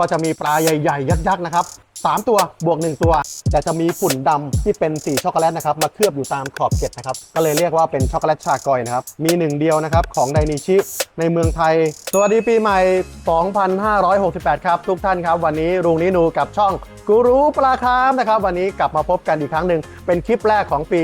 ก็จะมีปลาใหญ่ๆ ยักษ์ๆนะครับสามตัวบวก 1 ตัว แต่จะมีฝุ่นดำที่เป็นสีช็อกโกแลตนะครับมาเคลือบอยู่ตามขอบเกล็ดนะครับก็เลยเรียกว่าเป็นช็อกโกแลตชากอยนะครับมีหนึ่งเดียวนะครับของไดนิชิในเมืองไทย สวัสดีปีใหม่ 2568 ครับ ทุกท่านครับ วันนี้รุงนินูกับช่องกูรูปลาคามนะครับ วันนี้กลับมาพบกันอีกครั้งหนึ่งเป็นคลิปแรกของปี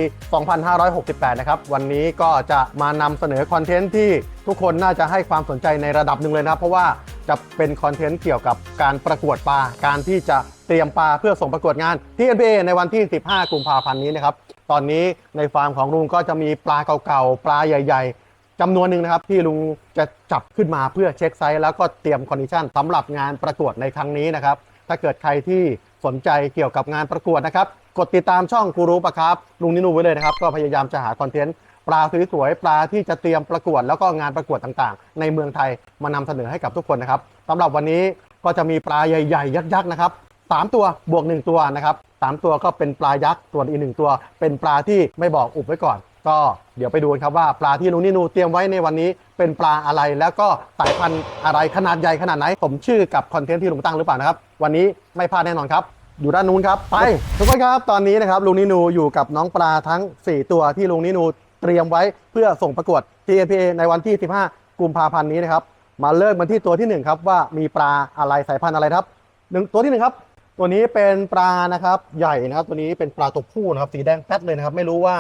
2568 นะครับวันนี้ก็จะมานำเสนอคอนเทนต์ที่ทุกคนน่าจะให้ความสนใจในระดับหนึ่งเลยนะครับเพราะว่า จะเป็นคอนเทนต์เกี่ยวกับการประกวดปลา การที่จะเตรียมปลาเพื่อส่งประกวดงานที่ NBA ในวันที่ 15 กุมภาพันธ์นี้นะครับ ตอนนี้ในฟาร์มของลุงก็จะมีปลาเก่าๆ ปลาใหญ่ ๆจำนวนหนึ่งนะครับ ที่ลุงจะจับขึ้นมาเพื่อเช็คไซส์แล้วก็เตรียมคอนดิชันสำหรับงานประกวดในครั้งนี้นะครับ ถ้าเกิดใครที่สนใจเกี่ยวกับงานประกวดนะครับ กดติดตามช่องกูรูปะครับ ลุงนินูไว้เลยนะครับ ก็พยายามจะหาคอนเทนต์ ปลาสวยๆปลาที่จะเตรียมประกวดแล้วก็งานประกวดต่างๆ ในเมืองไทยมานำเสนอให้กับทุกคนนะครับสำหรับวันนี้ก็จะมีปลาใหญ่ๆ ยักษ์ๆนะครับสามตัวบวกหนึ่งตัวนะครับสามตัวก็เป็นปลายักษ์ส่วนอีกหนึ่งตัว เป็นปลาที่ไม่บอกอุบไว้ก่อน ก็เดี๋ยวไปดูกันครับว่าปลาที่ลุงนินูเตรียมไว้ในวันนี้ เป็นปลาอะไรแล้วก็สายพันธุ์อะไรขนาดใหญ่ขนาดไหนผมชื่อกับคอนเทนต์ที่ลุงตั้งหรือเปล่านะครับ วันนี้ไม่พลาดแน่นอนครับอยู่ด้านนู้นครับไปทุกคนครับตอนนี้นะครับลุงนินูอยู่กับน้องปลาทั้ง 4 ตัวที่ลุงนินู เตรียมไว้เพื่อส่งประกวด TAPA ในวันที่ 15 กุมภาพันธ์นี้นะครับ มาเริ่มกันที่ตัวที่หนึ่งครับว่ามีปลาอะไรสายพันธุ์อะไรครับหนึ่งตัวที่หนึ่งครับ ตัวนี้เป็นปลานะครับใหญ่นะครับ ตัวนี้เป็นปลาตัวผู้นะครับสีแดงแป๊ดเลยนะครับ ไม่รู้ว่า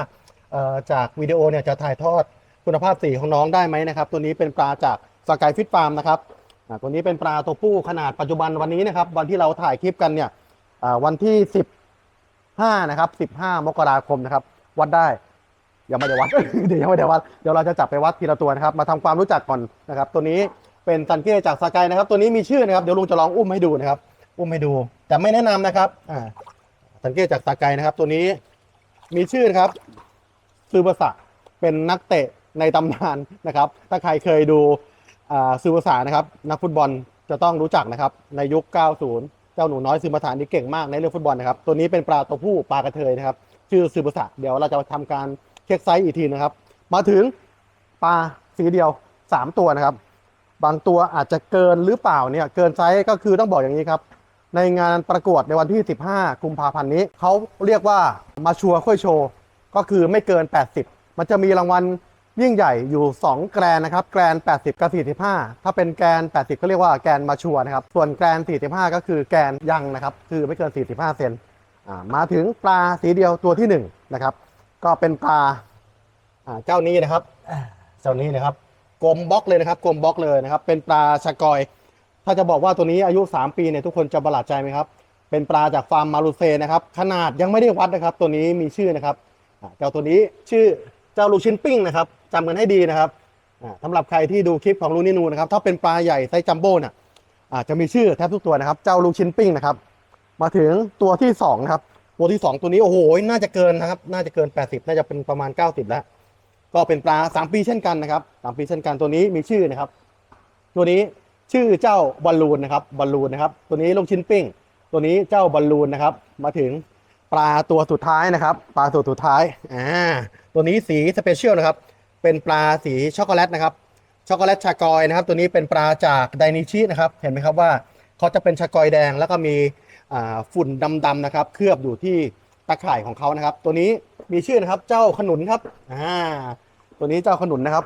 เอ่อจากวิดีโอเนี่ยจะถ่ายทอดคุณภาพสีของน้องได้ไหมนะครับ ตัวนี้เป็นปลาจากสกายฟิตฟาร์มนะครับอ่าตัวนี้เป็นปลาตัวผู้ขนาดปัจจุบันวันนี้นะครับ วันที่เราถ่ายคลิปกันเนี่ยอ่าวันที่ 15 นะครับ 15 มกราคมนะครับ วัดได้ ยังไม่ได้วัด เดี๋ยวยังไม่ได้วัด เดี๋ยวเราจะจับไปวัดทีละตัวนะครับ มาทำความรู้จักก่อนนะครับ ตัวนี้เป็นซันเก้จากสกายนะครับ ตัวนี้มีชื่อนะครับ เดี๋ยวลุงจะลองอุ้มให้ดูนะครับ อุ้มให้ดู แต่ไม่แนะนำนะครับ อ่าซันเก้จากสกายนะครับ ตัวนี้มีชื่อนะครับซูบะสะเป็นนักเตะในตำนานนะครับ ถ้าใครเคยดูอ่าซูบะสะนะครับ นักฟุตบอลจะต้องรู้จักนะครับ ในยุค 90 เจ้าหนูน้อยซูบะสะนี่เก่งมากในเรื่องฟุตบอลนะครับ ตัวนี้เป็นปลาตัวผู้ปลากระเทยนะครับ ชื่อซูบะสะเดี๋ยวเราจะทำการ เช็คไซส์อีกทีนะครับ มาถึงปลาสีเดียว 3 ตัวนะครับ บางตัวอาจจะเกินหรือเปล่าเนี่ยเกินไซส์ก็คือต้องบอกอย่างนี้ครับ ในงานประกวดในวันที่ 15 กุมภาพันธ์นี้ เขาเรียกว่ามาชัวค่อยโชว์ ก็คือไม่เกิน 80 มันจะมีรางวัลยิ่งใหญ่อยู่ 2 แกรนนะครับ แกรน 80 กับ 45 ถ้าเป็นแกรน 80 ก็เรียกว่าแกรนมาชัวนะครับ ส่วนแกรน 45 ก็คือแกรนยังนะครับ คือไม่เกิน 45 เซนอ่ามาถึงปลาสีเดียวตัวที่ 1 นะครับ ก็เป็นปลาอ่าเจ้านี้นะครับอ่าเจ้านี้นะครับกลมบล็อกเลยนะครับกลมบล็อกเลยนะครับ เป็นปลาชะกอย ถ้าจะบอกว่าตัวนี้อายุ 3 ปีเนี่ยทุกคนจะประหลาดใจไหมครับเป็นปลาจากฟาร์มมารูเซนะครับ ขนาดยังไม่ได้วัดนะครับ ตัวนี้มีชื่อนะครับอ่าเจ้าตัวนี้ชื่อเจ้าลูกชิ้นปิ้งนะครับจำกันให้ดีนะครับอ่าสำหรับใครที่ดูคลิปของลูนินูนะครับ ถ้าเป็นปลาใหญ่ไซส์จัมโบ้เนี่ยอ่าจะมีชื่อแทบทุกตัวนะครับ เจ้าลูกชิ้นปิ้งนะครับ มาถึงตัวที่สองนะครับ ตัวที่สองตัวนี้โอ้โหน่าจะเกินนะครับ น่าจะเกิน 80 น่าจะเป็นประมาณ 90 แล้ว ก็เป็นปลา 3 ปีเช่นกันนะครับ 3 ปีเช่นกันตัวนี้มีชื่อนะครับ ตัวนี้ชื่อเจ้าบอลลูนนะครับบอลลูนนะครับ ตัวนี้ลูกชิ้นปิ้ง ตัวนี้เจ้าบอลลูนนะครับ มาถึงปลาตัวสุดท้ายนะครับ ปลาตัวสุดท้ายอ่าตัวนี้สีสเปเชียลนะครับ เป็นปลาสีช็อกโกแลตนะครับช็อกโกแลตชากอยนะครับ ตัวนี้เป็นปลาจากไดนิชินะครับ เห็นไหมครับว่าเขาจะเป็นชากอยแดงแล้วก็มี ฝุ่นดำๆนะครับ เคลือบอยู่ที่ตะข่ายของเขานะครับ ตัวนี้มีชื่อนะครับเจ้าขนุนครับอ่าตัวนี้เจ้าขนุนนะครับ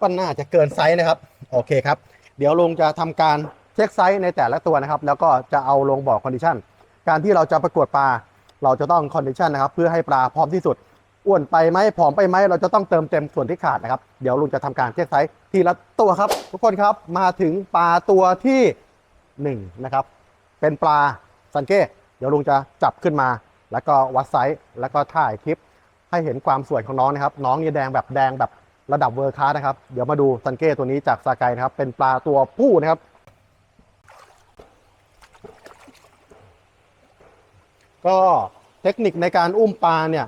ก็น่าจะเกินไซส์นะครับ โอเคครับ เดี๋ยวลงจะทำการเช็คไซส์ในแต่ละตัวนะครับ แล้วก็จะเอาลงบอกคอนดิชันการที่เราจะประกวดปลา เราจะต้องคอนดิชันนะครับ เพื่อให้ปลาพร้อมที่สุดอ้วนไปไหมผอมไปไหมเราจะต้องเติมเต็มส่วนที่ขาดนะครับ เดี๋ยวลุงจะทำการเช็คไซส์ทีละตัวครับ ทุกคนครับมาถึงปลาตัวที่หนึ่งนะครับเป็นปลา สังเกตเดี๋ยวลุงจะจับขึ้นมา แล้วก็วัดไซส์แล้วก็ถ่ายคลิป ให้เห็นความสวยของน้องนะครับ น้องเนี่ยแดงแบบแดงแบบระดับเวอร์คาสนะครับ เดี๋ยวมาดูซันเก้ตัวนี้จากซากายนะครับ เป็นปลาตัวผู้นะครับ ก็เทคนิคในการอุ้มปลาเนี่ย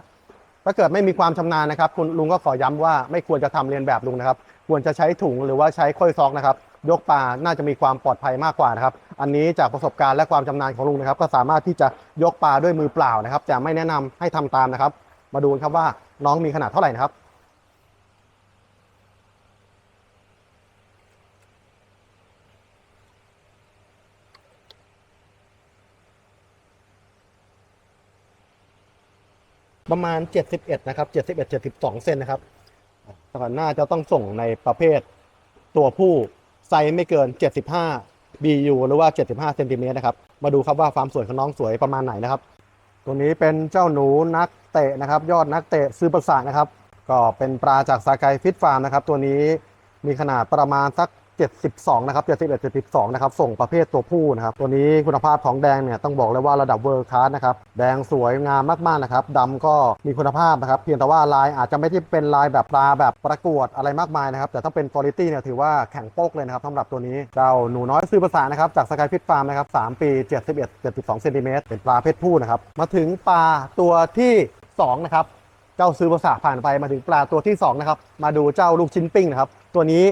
ถ้าเกิดไม่มีความชำนาญนะครับ คุณลุงก็ขอย้ำว่าไม่ควรจะทำเรียนแบบลุงนะครับ ควรจะใช้ถุงหรือว่าใช้ค่อยซอกนะครับ ยกปลาน่าจะมีความปลอดภัยมากกว่านะครับ อันนี้จากประสบการณ์และความชำนาญของลุงนะครับ ก็สามารถที่จะยกปลาด้วยมือเปล่านะครับ แต่ไม่แนะนำให้ทำตามนะครับ มาดูครับว่าน้องมีขนาดเท่าไหร่นะครับประมาณ 71 นะครับ 71 72 เซนนะครับแต่น่าจะต้องส่งในประเภทตัวผู้ ไซส์ไม่เกิน 75 BU หรือว่า 75เซนติเมตรนะครับ มาดูครับว่าความสวยของน้องสวยประมาณไหนนะครับ ตัวนี้เป็นเจ้าหนูนักเตะนะครับ ยอดนักเตะซื้อประสาทนะครับ ก็เป็นปลาจากสากายฟิตฟาร์มนะครับ ตัวนี้มีขนาดประมาณสัก 72 นะครับ 71 72 นะครับ ส่งประเภทตัวผู้นะครับ ตัวนี้คุณภาพของแดงเนี่ยต้องบอกเลยว่าระดับเวิร์คลาสนะครับ แดงสวยงามมากๆนะครับดำก็มีคุณภาพนะครับ เพียงแต่ว่าลายอาจจะไม่ได้เป็นลายแบบปลาแบบประกวดอะไรมากมายนะครับ แต่ต้องเป็นคุณภาพเนี่ยถือว่าแข็งโป๊กเลยนะครับสำหรับตัวนี้ เจ้าหนูน้อยซื้อภาษานะครับจากสกายฟิตฟาร์มนะครับ 3 ปี 71 72เซนติเมตรเป็นปลาเพศผู้นะครับ มาถึงปลาตัวที่ 2 นะครับ เจ้าซื้อภาษาผ่านไปมาถึงปลาตัวที่2นะครับ มาดูเจ้าลูกชิ้นปิ้งนะครับ ตัวนี้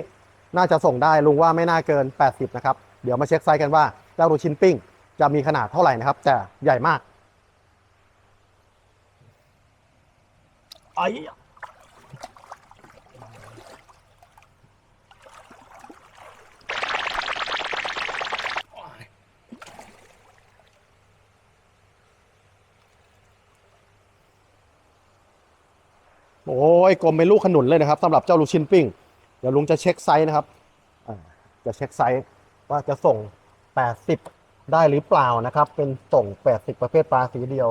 น่าจะส่งได้ลุงว่าไม่น่าเกิน 80 นะครับ เดี๋ยวมาเช็คไซส์กันว่าเจ้าลูกชิ้นปิ้ง จะมีขนาดเท่าไหร่นะครับ แต่ใหญ่มากไอ้โอ้ยกลมเป็นลูกขนุนเลยนะครับสำหรับเจ้าลูกชิ้นปิ้งเดี๋ยวลุงจะเช็คไซส์นะครับจะเช็คไซส์ว่าจะส่ง 80 ได้หรือเปล่านะครับ เป็นส่ง 80 ประเภทปลาสีเดียว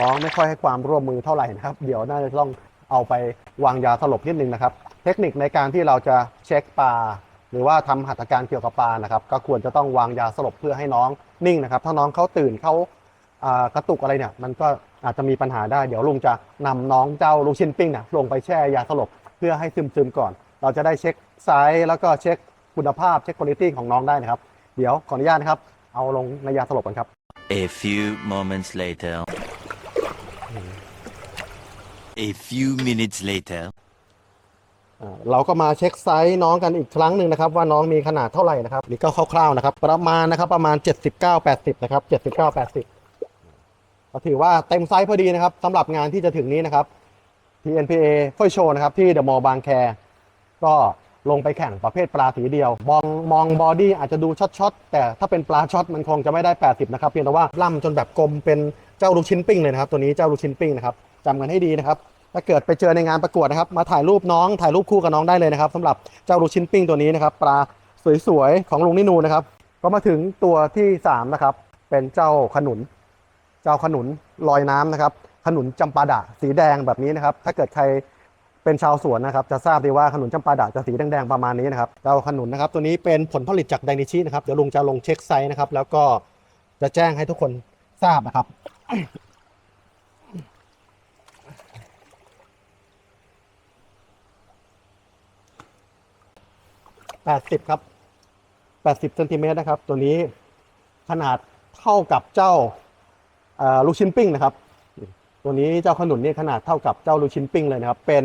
น้องไม่ค่อยให้ความร่วมมือเท่าไหร่นะครับ เดี๋ยวน่าจะต้องเอาไปวางยาสลบนิดนึงนะครับ เทคนิคในการที่เราจะเช็คปลาหรือว่าทำหัตถการเกี่ยวกับปลานะครับ ก็ควรจะต้องวางยาสลบเพื่อให้น้องนิ่งนะครับ ถ้าน้องเขาตื่นเขากระตุกอะไรเนี่ย มันก็ อาจจะมีปัญหาได้เดี๋ยวลุงจะนำน้องเจ้าลูกชิ้นปิ้งเนี่ยลงไปแช่ยาสลบเพื่อให้ซึมๆก่อน เราจะได้เช็คไซส์แล้วก็เช็คคุณภาพเช็คคุณภาพของน้องได้นะครับ เดี๋ยวขออนุญาตนะครับ เอาลงในยาสลบกันครับ A few moments later. A few minutes later. อ่าเราก็มาเช็คไซส์น้องกันอีกครั้งหนึ่งนะครับ ว่าน้องมีขนาดเท่าไหร่นะครับนี่ก็คร่าวๆนะครับ ประมาณนะครับประมาณ 79-80 นะครับ 79-80 ก็ถือว่าเต็มไซส์พอดีนะครับสำหรับงานที่จะถึงนี้นะครับ TNPA ค่อยโชว์นะครับที่เดอะมอลล์บางแค ก็ลงไปแข่งประเภทปลาสีเดียว มองมองบอดี้อาจจะดูช็อตๆ แต่ถ้าเป็นปลาช็อตมันคงจะไม่ได้ 80 นะครับ เพียงแต่ว่าล่ำจนแบบกลมเป็นเจ้าลูกชิ้นปิ้งเลยนะครับ ตัวนี้เจ้าลูกชิ้นปิ้งนะครับจำกันให้ดีนะครับ ถ้าเกิดไปเจอในงานประกวดนะครับ มาถ่ายรูปน้องถ่ายรูปคู่กับน้องได้เลยนะครับสำหรับเจ้าลูกชิ้นปิ้งตัวนี้นะครับปลาสวยๆของลุงนินูนะครับก็มาถึงตัวที่สามนะครับเป็นเจ้าขนุน เจ้าขนุนลอยน้ำนะครับขนุนจำปาดะสีแดงแบบนี้นะครับ ถ้าเกิดใครเป็นชาวสวนนะครับ จะทราบดีว่าขนุนจำปาดะจะสีแดงๆประมาณนี้นะครับเจ้าขนุนนะครับ ตัวนี้เป็นผลผลิตจากไดนิชินะครับ เดี๋ยวลุงจะลงเช็คไซส์นะครับ แล้วก็จะแจ้งให้ทุกคนทราบนะครับ80ครับ80เซนติเมตรนะครับ ตัวนี้ขนาดเท่ากับเจ้า ลูกชิ้นปิ้งนะครับตัวนี้เจ้าขนุนนี่ขนาดเท่ากับเจ้าลูกชิ้นปิ้งเลยนะครับ เป็น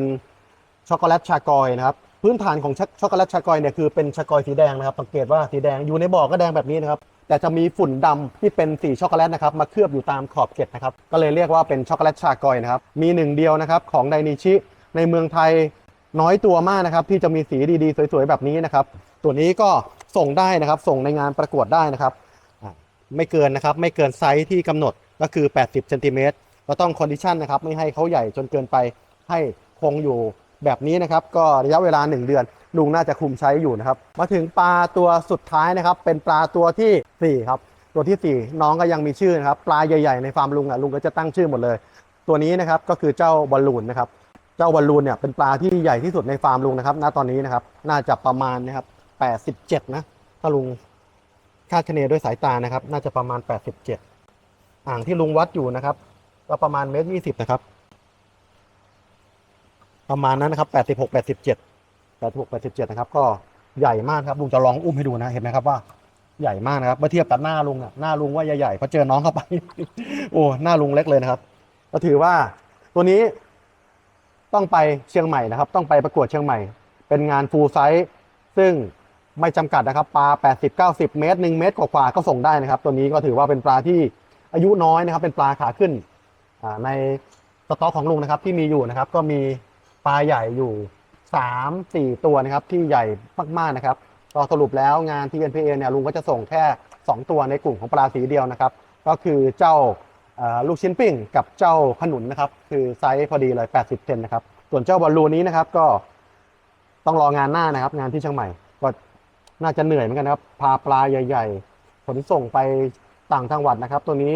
ช็อกโกแลตชากอยนะครับ พื้นฐานของช็อกช็อกโกแลตชากอยเนี่ยคือเป็นชากอยสีแดงนะครับสังเกตว่าสีแดงอยู่ในบ่อก็แดงแบบนี้นะครับ แต่จะมีฝุ่นดำที่เป็นสีช็อกโกแลตนะครับมาเคลือบอยู่ตามขอบเกล็ดนะครับ ก็เลยเรียกว่าเป็นช็อกโกแลตชากอยนะครับ มีหนึ่งเดียวนะครับของไดนิชิในเมืองไทยน้อยตัวมากนะครับ ที่จะมีสีดีๆ สวยๆแบบนี้นะครับ ตัวนี้ก็ส่งได้นะครับ ส่งในงานประกวดได้นะครับ ไม่เกินนะครับ ไม่เกินไซส์ที่กำหนด ก็คือ 80เซนติเมตรก็ต้องคอนดิชันนะครับไม่ให้เขาใหญ่จนเกินไปให้คงอยู่แบบนี้นะครับ ก็ระยะเวลา 1 เดือน ลุงน่าจะคุมใช้อยู่นะครับ มาถึงปลาตัวสุดท้ายนะครับ เป็นปลาตัวทีสี่4ครับตัวทีสี่ 4 น้องก็ยังมีชื่อนะครับ ปลาใหญ่ๆในฟาร์มลุงอะลุงก็จะตั้งชื่อหมดเลย ตัวนี้นะครับก็คือเจ้าบอลลูนนะครับเจ้าบอลลูนเนี่ยเป็นปลาที่ใหญ่ที่สุดในฟาร์มลุงนะครับ ณตอนนี้นะครับ น่าจะประมาณนะครับ87นะถ้าลุงคาดคะเนด้วยสายตานะครับ น่าจะประมาณ 87 อ่างที่ลุงวัดอยู่นะครับ ก็ประมาณเมตรยี่สิบนะครับ ประมาณนั้นนะครับ86 87 86 87นะครับ ก็ใหญ่มากครับลุงจะลองอุ้มให้ดูนะเห็นไหมครับว่าใหญ่มากนะครับเมื่อเทียบกับหน้าลุงอะหน้าลุงว่าใหญ่ๆพอเจอน้องเข้าไป โอ้หน้าลุงเล็กเลยนะครับ ก็ถือว่าตัวนี้ต้องไปเชียงใหม่นะครับ ต้องไปประกวดเชียงใหม่ เป็นงานฟูลไซส์ซึ่งไม่จำกัดนะครับ ปลา 80 90 เมตร1เมตรกว่าๆก็ส่งได้นะครับ ตัวนี้ก็ถือว่าเป็นปลาที่ อายุน้อยนะครับ เป็นปลาขาขึ้นในสต็อกของลุงนะครับที่มีอยู่นะครับ ก็มีปลาใหญ่อยู่3 4ตัวนะครับที่ใหญ่มากๆนะครับก็สรุปแล้วงาน TNPA เนี่ยลุงก็จะส่งแค่ 2 ตัวในกลุ่มของปลาสีเดียวนะครับ ก็คือเจ้าลูกชิ้นปิ้งกับเจ้าขนุนนะครับ คือไซส์พอดีเลย 80 เซนนะครับ ส่วนเจ้าบอลลูนนี้นะครับก็ต้องรองานหน้านะครับ งานที่เชียงใหม่ ก็น่าจะเหนื่อยเหมือนกันนะครับ พาปลาใหญ่ ๆ ขนส่งไป ต่างจังหวัดนะครับ ตัวนี้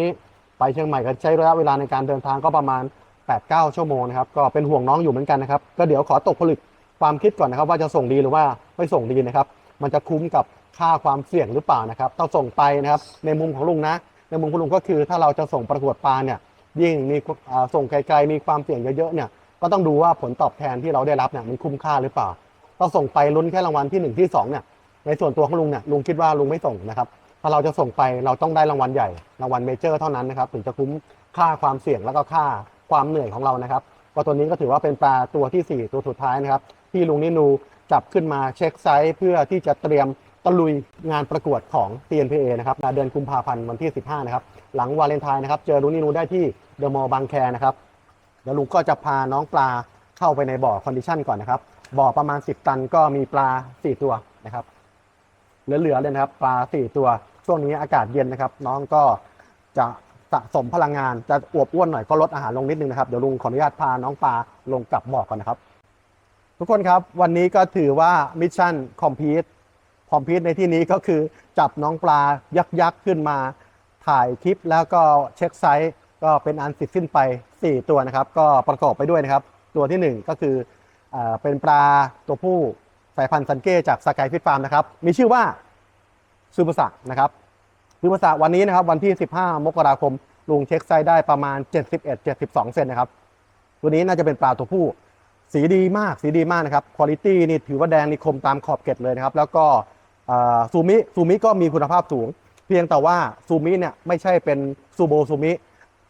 ไปเชียงใหม่ก็ใช้ระยะเวลาในการเดินทางก็ประมาณ 8-9 ชั่วโมงนะครับ ก็เป็นห่วงน้องอยู่เหมือนกันนะครับ ก็เดี๋ยวขอตกผลึกความคิดก่อนนะครับ ว่าจะส่งดีหรือว่าไม่ส่งดีนะครับ มันจะคุ้มกับค่าความเสี่ยงหรือเปล่านะครับต้องส่งไปนะครับ ในมุมของลุงนะ ในมุมของลุงก็คือถ้าเราจะส่งประกวดปลาเนี่ย ยิ่งมีส่งไกลๆมีความเสี่ยงเยอะๆเนี่ย ก็ต้องดูว่าผลตอบแทนที่เราได้รับเนี่ยมันคุ้มค่าหรือเปล่าต้องส่งไปลุ้นแค่รางวัลที่หนึ่งที่สองเนี่ยในส่วนตัวของลุงเนี่ยลุงคิดว่าลุงไม่ส่งนะครับ ถ้าเราจะส่งไปเราต้องได้รางวัลใหญ่รางวัลเมเจอร์เท่านั้นนะครับถึงจะคุ้มค่าความเสี่ยงแล้วก็ค่าความเหนื่อยของเรานะครับก็ตัวนี้ก็ถือว่าเป็นปลาตัวที่ 4 ตัวสุดท้ายนะครับ ที่ลุงนินูจับขึ้นมาเช็คไซส์เพื่อที่จะเตรียมตะลุยงานประกวดของ TNPA นะครับในเดือนกุมภาพันธ์วันที่ 15 นะครับ หลังวาเลนไทน์นะครับ เจอลุงนินูได้ที่เดอะมอลล์บางแคนะครับเดี๋ยวลุงก็จะพาน้องปลาเข้าไปในบ่อคอนดิชันก่อนนะครับบ่อประมาณ 10 ตันก็มีปลา 4 ตัวนะครับเหลือๆเลยนะครับ ปลา 4 ตัว ช่วงนี้อากาศเย็นนะครับ น้องก็จะสะสมพลังงานจะอวบอ้วนหน่อยก็ลดอาหารลงนิดนึงนะครับเดี๋ยวลุงขออนุญาตพาน้องปลาลงกลับบ่อก่อนนะครับ ทุกคนครับวันนี้ก็ถือว่ามิชชั่นคอมพีทคอมพีทในที่นี้ก็คือจับน้องปลายักยักษ์ขึ้นมาถ่ายคลิปแล้วก็เช็คไซส์ก็เป็นอันสร็จสิ้นไป 4 ตัวนะครับ ก็ประกอบไปด้วยนะครับ ตัวทีหนึ่1 ก็คือเออเป็นปลาตัวผู้สายพันธุ์ซันเก้จากสกายฟิตฟาร์มนะครับมีชื่อว่า ซูเปอร์สักนะครับซูเปอร์สักวันนี้นะครับวันที่ 15 มกราคม ลุงเช็คไซได้ประมาณ 71-72 เซนนะครับตัวนี้น่าจะเป็นปลาตัวผู้ สีดีมากสีดีมากนะครับคุณภาพนี่ถือว่าแดงนี่คมตามขอบเกล็ดเลยนะครับ แล้วก็ซูมิซูมิก็มีคุณภาพสูง เพียงแต่ว่าซูมิเนี่ยไม่ใช่เป็นซูโบซูมิ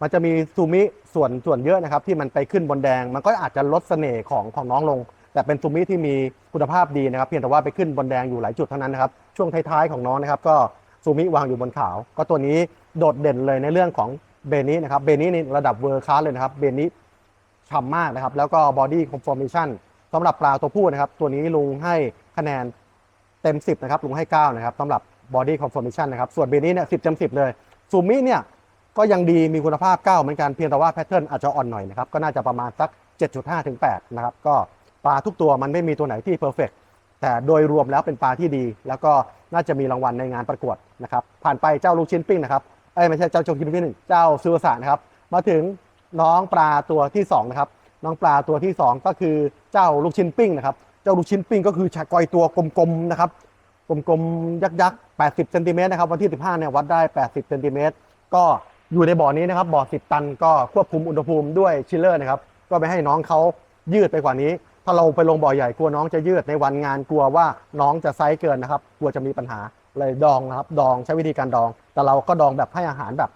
มันจะมีซูมิส่วนส่วนเยอะนะครับ ที่มันไปขึ้นบนแดง มันก็อาจจะลดเสน่ห์ของของน้องลง แต่เป็นซูมิที่มีคุณภาพดีนะครับ เพียงแต่ว่าไปขึ้นบนแดงอยู่หลายจุดเท่านั้นนะครับ ช่วงท้ายๆของน้องนะครับ ก็ซูมิวางอยู่บนขาว ก็ตัวนี้โดดเด่นเลยในเรื่องของเบนี้นะครับ เบนี้นี่ระดับเวอร์คลาสเลยนะครับเบนี้ฉ่ำมากนะครับ แล้วก็ body conformation สำหรับปลาตัวผู้นะครับ ตัวนี้ลุงให้คะแนนเต็ม 10 นะครับ ลุงให้ 9 นะครับสำหรับ body conformation นะครับ ส่วนเบนี้เนี่ย10เต็ม10เลยซูมิเนี่ยก็ยังดีมีคุณภาพ 9 เหมือนกันเพียงแต่ว่าแพทเทิร์นอาจจะอ่อนหน่อยนะครับ ก็น่าจะประมาณสัก 7.5 ถึง 8 นะครับ ก็ ปลาทุกตัวมันไม่มีตัวไหนที่เพอร์เฟกแต่โดยรวมแล้วเป็นปลาที่ดี แล้วก็น่าจะมีรางวัลในงานประกวดนะครับผ่านไปเจ้าลูกชิ้นปิ้งนะครับเอ้ยไม่ใช่เจ้าโจกินปิ้งเจ้าซูสานะครับมาถึงน้องปลาตัวที่2นะครับน้องปลาตัวที่ 2 ก็คือเจ้าลูกชิ้นปิ้งนะครับเจ้าลูกชิ้นปิ้งก็คือชากอยตัวกลมๆนะครับกลมๆยักษ์ๆ80เซนติเมตรนะครับวันที่ 15เนี่ยวัดได้ 80เซนติเมตรก็อยู่ในบ่อนี้นะครับบ่อ 10 ตันก็ควบคุมอุณหภูมิด้วยชิลเลอร์นะครับก็ไม่ให้น้องเขายืดไปกว่านี้ ถ้าเราไปลงบ่อใหญ่กลัวน้องจะยืดในวันงานกลัวว่าน้องจะไซส์เกินนะครับ กลัวจะมีปัญหาเลยดองนะครับ ดองใช้วิธีการดอง แต่เราก็ดองแบบให้อาหารแบบ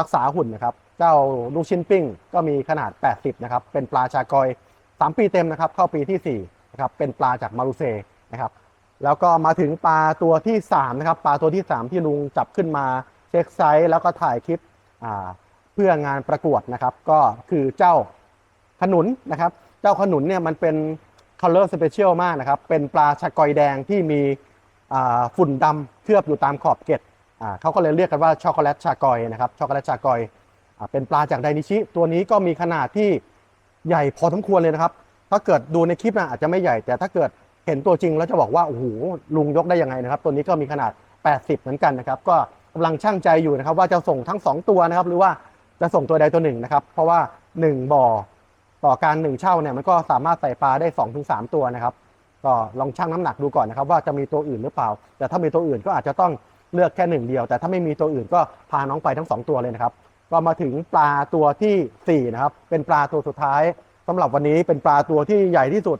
รักษาหุ่นนะครับ เจ้าลูกชิ้นปิ้งก็มีขนาด 80 นะครับ เป็นปลาชากอย 3 ปีเต็มนะครับ เข้าปีที่4นะครับ เป็นปลาจากมารูเซนะครับ แล้วก็มาถึงปลาตัวที่3นะครับ ปลาตัวที่ 3 ที่ลุงจับขึ้นมาเช็คไซส์แล้วก็ถ่ายคลิปเพื่องานประกวดนะครับ ก็คือเจ้าขนุนนะครับ เจ้าขนุนเนี่ยมันเป็น color special มากนะครับ เป็นปลาชากอยแดงที่มีฝุ่นดำเคลือบอยู่ตามขอบเกล็ดเขาก็เลยเรียกกันว่าช็อกโกแลตชากอยนะครับช็อกโกแลตชากอยอเป็นปลาจากไดนิชิ ตัวนี้ก็มีขนาดที่ใหญ่พอสมควรเลยนะครับ ถ้าเกิดดูในคลิปนะอาจจะไม่ใหญ่ แต่ถ้าเกิดเห็นตัวจริงแล้วจะบอกว่าโอ้โหลุงยกได้ยังไงนะครับ ตัวนี้ก็มีขนาด 80 เหมือนกันนะครับ ก็กำลังช่างใจอยู่นะครับ ว่าจะส่งทั้ง 2 ตัวนะครับ หรือว่าจะส่งตัวใดตัวหนึ่งนะครับ เพราะว่า 1 บ่อ ต่อการ1เช่าเนี่ยมันก็สามารถใส่ปลาได้2-3ตัวนะครับ ก็ลองชั่งน้ำหนักดูก่อนนะครับ ว่าจะมีตัวอื่นหรือเปล่า แต่ถ้ามีตัวอื่นก็อาจจะต้องเลือกแค่หนึ่งเดียว แต่ถ้าไม่มีตัวอื่นก็พาน้องไปทั้งสองตัวเลยนะครับ ก็มาถึงปลาตัวที่สี่นะครับเป็นปลาตัวสุดท้ายสำหรับวันนี้เป็นปลาตัวที่ใหญ่ที่สุด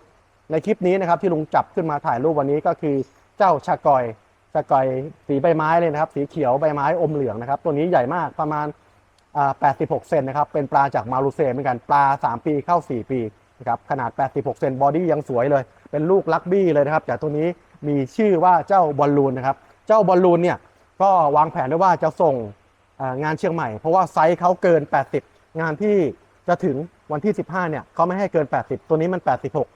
ในคลิปนี้นะครับที่ลุงจับขึ้นมาถ่ายรูปวันนี้ก็คือเจ้าชากอยชากอยสีใบไม้เลยนะครับ สีเขียวใบไม้อมเหลืองนะครับ ตัวนี้ใหญ่มากประมาณ 86 เซนนะครับ เป็นปลาจากมารูเซเหมือนกัน ปลา 3 ปีเข้า 4 ปีนะครับ ขนาด 86 เซนบอดี้ยังสวยเลย เป็นลูกลักบี้เลยนะครับ จากตัวนี้มีชื่อว่าเจ้าบอลลูนนะครับ เจ้าบอลลูนเนี่ย ก็วางแผนไว้ว่าจะส่งงานเชียงใหม่ เพราะว่าไซส์เขาเกิน 80 งานที่จะถึงวันที่ 15 เนี่ยเขาไม่ให้เกิน 80 ตัวนี้มัน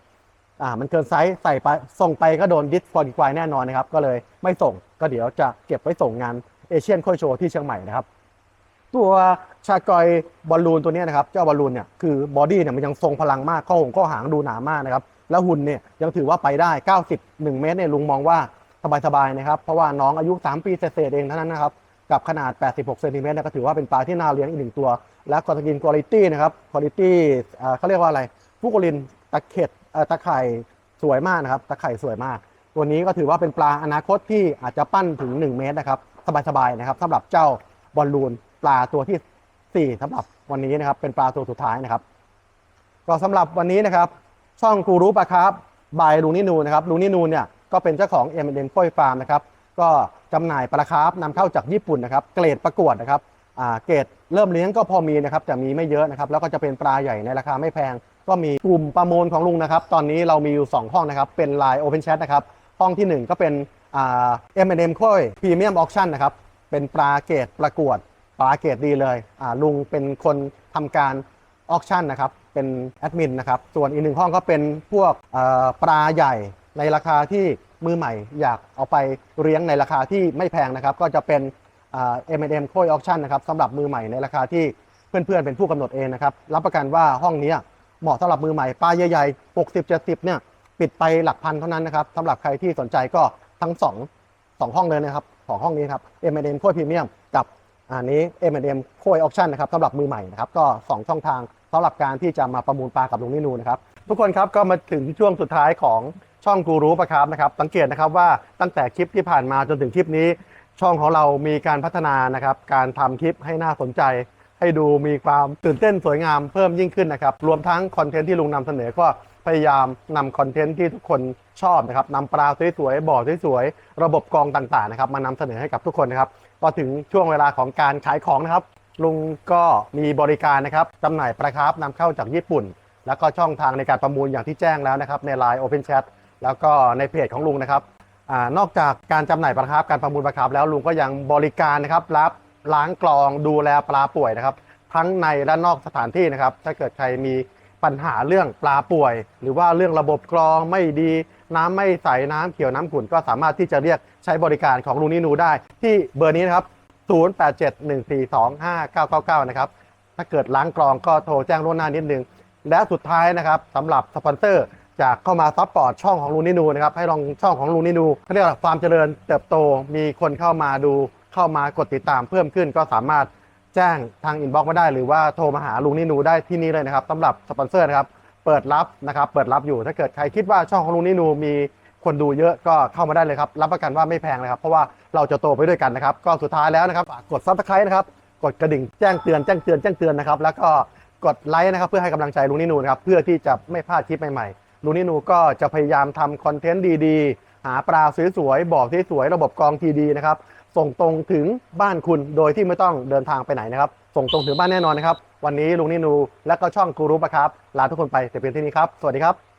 86 อ่า มันเกินไซส์ใส่ไป ส่งไปก็โดนดิสฟอร์ดควายแน่นอนนะครับ ก็เลยไม่ส่ง ก็เดี๋ยวจะเก็บไว้ส่งงานเอเชียนโคยโชว์ที่เชียงใหม่นะครับ ตัวชากอยบอลลูนตัวนี้นะครับเจ้าบอลลูนเนี่ยคือบอดี้เนี่ยมันยังทรงพลังมากข้อหงข้อหางดูหนามากนะครับแล้วหุ่นเนี่ยยังถือว่าไปได้ 91 เมตรเนี่ยลุงมองว่าสบายๆนะครับเพราะว่าน้องอายุ 3 ปีเศษเองเท่านั้นนะครับกับขนาด 86เซนติเมตรเนี่ยก็ถือว่าเป็นปลาที่น่าเลี้ยงอีกหนึ่งตัว และกอสกินคุณภาพนะครับคุณภาพเขาเรียกว่าอะไรฟูกลินตะเข็ดตะไคร่สวยมากนะครับตะไคร่สวยมาก ตัวนี้ก็ถือว่าเป็นปลาอนาคตที่อาจจะปั้นถึง 1 เมตรนะครับสบายๆนะครับสำหรับเจ้าบอลลูน ปลาตัวที่ 4สำหรับวันนี้นะครับ เป็นปลาตัวสุดท้ายนะครับ ก็สำหรับวันนี้นะครับ ช่องกูรู้ปะครับบายลุงนินูนะครับลุงนินูเนี่ยก็เป็นเจ้าของเอ็มเอ็มค่อยฟาร์มนะครับก็จำหน่ายปลาคาร์ฟนำเข้าจากญี่ปุ่นนะครับ เกรดประกวดนะครับอ่าเกรดเริ่มเลี้ยงก็พอมีนะครับแต่มีไม่เยอะนะครับ แล้วก็จะเป็นปลาใหญ่ในราคาไม่แพง ก็มีกลุ่มประมูลของลุงนะครับ ตอนนี้เรามีอยู่ 2 ห้องนะครับ เป็น Line Open Chat นะครับ ห้องทีหนึ่1 ก็เป็นเอ่า M&M ค่อยพรีเมียมออคชั่นนะครับ เป็นปลาเกรดประกวด ปลาเกรดดีเลยลุงเป็นคนทำการออคชั่นนะครับ เป็นแอดมินนะครับ ส่วนอีกหนึ่งห้องก็เป็นพวกปลาใหญ่ในราคาที่มือใหม่อยากเอาไปเลี้ยงในราคาที่ไม่แพงนะครับ ก็จะเป็นเอ็มเอ็มโคยออคชั่นนะครับสำหรับมือใหม่ในราคาที่เพื่อนๆเป็นผู้กำหนดเองนะครับรับประกันว่าห้องนี้เหมาะสำหรับมือใหม่ปลาใหญ่ๆ60 70เนี่ยปิดไปหลักพันเท่านั้นนะครับสำหรับใครที่สนใจก็ทั้งสองห้องเลยนะครับสองห้องนี้ครับ M&M โคยพรีเมียมกับ อันนี้ M&M โคยออคชั่นนะครับสำหรับมือใหม่นะครับก็ 2 ช่องทางสำหรับการที่จะมาประมูลปลากับลุงนินูนะครับทุกคนครับก็มาถึงช่วงสุดท้ายของช่องกูรู้ปะครับนะครับสังเกตนะครับว่าตั้งแต่คลิปที่ผ่านมาจนถึงคลิปนี้ ช่องของเรามีการพัฒนานะครับการทำคลิปให้น่าสนใจ ให้ดูมีความตื่นเต้นสวยงามเพิ่มยิ่งขึ้นนะครับ รวมทั้งคอนเทนต์ที่ลุงนำเสนอก็พยายามนำคอนเทนต์ที่ทุกคนชอบนะครับนำปลาสวยๆบ่อสวยๆระบบกองต่างๆนะครับมานำเสนอให้กับทุกคนนะครับ พอถึงช่วงเวลาของการขายของนะครับ ลุงก็มีบริการนะครับจำหน่ายปลาคาร์ฟนำเข้าจากญี่ปุ่น แล้วก็ช่องทางในการประมูลอย่างที่แจ้งแล้วนะครับใน Line Open Chat แล้วก็ในเพจของลุงนะครับอานอกจากการจำหน่ายปลาคาร์ฟการประมูลปลาคาร์ฟแล้วลุงก็ยังบริการนะครับรับล้างกรองดูแลปลาป่วยนะครับ ทั้งในและนอกสถานที่นะครับ ถ้าเกิดใครมีปัญหาเรื่องปลาป่วย หรือว่าเรื่องระบบกรองไม่ดี น้ำไม่ใสน้ำเขียวน้ำขุ่นก็สามารถที่จะเรียกใช้บริการของลุงนินูได้ ที่เบอร์นี้นะครับ 0871425999 นะครับ ถ้าเกิดล้างกรองก็โทรแจ้งล่วงหน้านิดนึง และสุดท้ายนะครับสำหรับสปอนเซอร์จากเข้ามาซัพพอร์ตช่องของลุงนินูนะครับให้ลองช่องของลุงนินูเขาเรียกว่าความเจริญเติบโตมีคนเข้ามาดูเข้ามากดติดตามเพิ่มขึ้นก็สามารถแจ้งทางอินบ็อกซ์มาได้ หรือว่าโทรมาหาลุงนินูได้ที่นี่เลยนะครับสำหรับสปอนเซอร์นะครับ เปิดรับนะครับ เปิดรับอยู่ถ้าเกิดใครคิดว่าช่องของลุงนินูมีคนดูเยอะก็เข้ามาได้เลยครับ รับประกันว่าไม่แพงเลยครับ เพราะว่าเราจะโตไปด้วยกันนะครับ ก็สุดท้ายแล้วนะครับฝากกดซับสไครต์นะครับ กดกระดิ่งแจ้งเตือนแจ้งเตือนแจ้งเตือนนะครับ แล้วก็กดไลค์นะครับ เพื่อให้กำลังใจลุงนินูนะครับ เพื่อที่จะไม่พลาดคลิปใหม่ๆลุงนินูก็จะพยายามทำคอนเทนต์ดีๆ หาปลาสวยๆบอกที่สวยระบบกองทีดีนะครับ ส่งตรงถึงบ้านคุณโดยที่ไม่ต้องเดินทางไปไหนนะครับ ส่งตรงถึงบ้านแน่นอนนะครับ วันนี้ลุงนินูและก็ช่องกูรูปะครับ ลาทุกคนไปแต่เพียงเท่านี้ครับ สวัสดีครับ